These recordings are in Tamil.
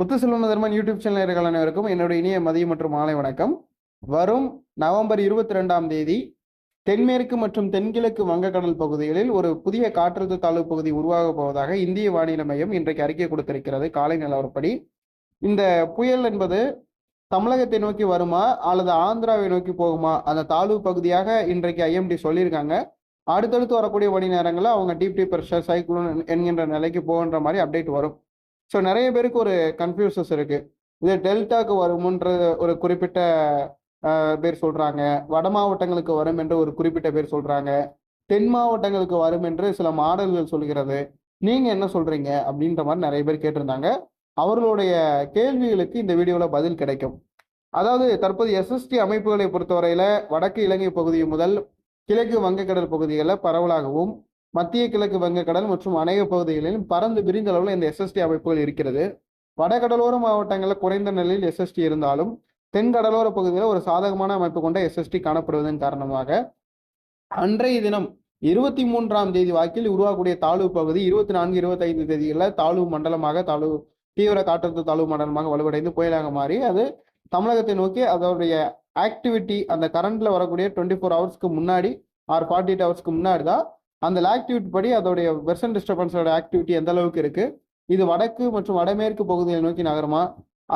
முத்துசெல்வம் தர்மன் யூடியூப் சேனல் இருக்கிற அனைவருக்கும் என்னுடைய இனிய மதியம் மற்றும் மாலை வணக்கம். வரும் நவம்பர் இருபத்தி ரெண்டாம் தேதி தென்மேற்கு மற்றும் தென்கிழக்கு வங்கக்கடல் பகுதிகளில் ஒரு புதிய காற்றழுத்த தாழ்வு பகுதி உருவாக போவதாக இந்திய வானிலை மையம் இன்றைக்கு அறிக்கை கொடுத்திருக்கிறது. காலை நிலவரப்படி இந்த புயல் என்பது தமிழகத்தை நோக்கி வருமா அல்லது ஆந்திராவை நோக்கி போகுமா? அந்த தாழ்வு பகுதியாக இன்றைக்கு ஐஎம்டி சொல்லியிருக்காங்க. அடுத்தடுத்து வரக்கூடிய மணி நேரங்களில் அவங்க டீப் டீப் ப்ரெஷர் சைக்ளோன் என்கின்ற நிலைக்கு போகின்ற மாதிரி அப்டேட் வரும். ஸோ நிறைய பேருக்கு ஒரு கன்ஃபியூசஸ் இருக்கு. இது டெல்டாக்கு வருமுன்ற ஒரு குறிப்பிட்ட பேர் சொல்றாங்க. வட மாவட்டங்களுக்கு வரும் என்று ஒரு குறிப்பிட்ட பேர் சொல்றாங்க. தென் மாவட்டங்களுக்கு வரும் என்று சில மாடல்கள் சொல்கிறது. நீங்க என்ன சொல்றீங்க? அப்படின்ற மாதிரி நிறைய பேர் கேட்டிருந்தாங்க. அவர்களுடைய கேள்விகளுக்கு இந்த வீடியோல பதில் கிடைக்கும். அதாவது தற்போது எஸ்எஸ்டி அமைப்புகளை பொறுத்தவரையில வடக்கு இலங்கை பகுதி முதல் கிழக்கு வங்கக்கடல் பகுதிகளில் பரவலாகவும் மத்திய கிழக்கு வங்கக்கடல் மற்றும் அநேக பகுதிகளிலும் பறந்து விரிந்த அளவில் இந்த எஸ்எஸ்டி அமைப்புகள் இருக்கிறது. வடகடலோர மாவட்டங்களில் குறைந்த நிலையில் எஸ்எஸ்டி இருந்தாலும் தென் கடலோர பகுதியில் ஒரு சாதகமான அமைப்பு கொண்ட எஸ்எஸ்டி காணப்படுவதன் காரணமாக அன்றைய தினம் இருபத்தி மூன்றாம் தேதி வாக்கில் உருவாகக்கூடிய தாழ்வு பகுதி இருபத்தி நான்கு இருபத்தைந்து தேதிகளில் தாழ்வு மண்டலமாக தாழ்வு தீவிர காற்றழுத்த தாழ்வு மண்டலமாக வலுவடைந்து புயலாக மாறி அது தமிழகத்தை நோக்கி அதோடைய ஆக்டிவிட்டி அந்த கரண்ட்ல வரக்கூடிய டுவெண்ட்டி ஃபோர் ஹவர்ஸ்க்கு முன்னாடி ஆர் ஃபார்ட்டி எயிட் ஹவர்ஸ்க்கு முன்னாடி தான் அந்த ஆக்டிவிட்டி படி அதோடைய வெர்சன் டிஸ்டர்பன்ஸோட ஆக்டிவிட்டி எந்த அளவுக்கு இருக்கு? இது வடக்கு மற்றும் வடமேற்கு பகுதியை நோக்கி நகருமா?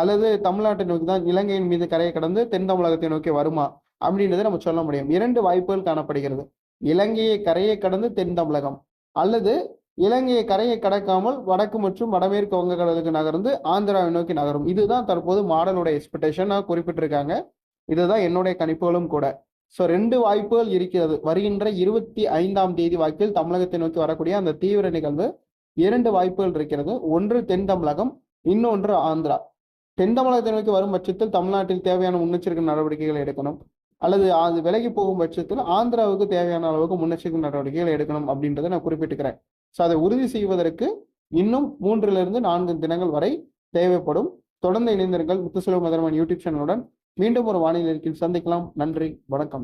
அல்லது தமிழ்நாட்டை நோக்கி தான் இலங்கையின் மீது கரையை கடந்து தென் தமிழகத்தை நோக்கி வருமா? அப்படின்றத நம்ம சொல்ல முடியும். இரண்டு வாய்ப்புகள் காணப்படுகிறது. இலங்கையை கரையை கடந்து தென் தமிழகம். அல்லது இலங்கையை கரையை கடக்காமல் வடக்கு மற்றும் வடமேற்கு வங்கக்கடலுக்கு நகர்ந்து ஆந்திராவை நோக்கி நகரும். இதுதான் தற்போது மாடலோட எக்ஸ்பெக்டேஷன் குறிப்பிட்டிருக்காங்க. இதுதான் என்னுடைய கணிப்புகளும் கூட. ஸோ ரெண்டு வாய்ப்புகள் இருக்கிறது. வருகின்ற இருபத்தி ஐந்தாம் தேதி வாக்கில் தமிழகத்தை நோக்கி வரக்கூடிய அந்த தீவிர நிகழ்வு இரண்டு வாய்ப்புகள் இருக்கிறது. ஒன்று தென் தமிழகம் இன்னொன்று ஆந்திரா. தென் தமிழகத்தை நோக்கி வரும் பட்சத்தில் தமிழ்நாட்டில் தேவையான முன்னெச்சரிக்கை நடவடிக்கைகள் எடுக்கணும். அல்லது அது விலகி போகும் பட்சத்தில் ஆந்திராவுக்கு தேவையான அளவுக்கு முன்னெச்சரிக்கை நடவடிக்கைகள் எடுக்கணும் அப்படின்றத நான் குறிப்பிட்டுக்கிறேன். ஸோ அதை உறுதி செய்வதற்கு இன்னும் மூன்றிலிருந்து நான்கு தினங்கள் வரை தேவைப்படும். தொடர்ந்து இணைந்திருங்கள். முத்துசெல்வ மதர்மன் யூடியூப் சேனலுடன் மீண்டும் ஒரு வானிலை சந்திக்கலாம். நன்றி. வணக்கம்.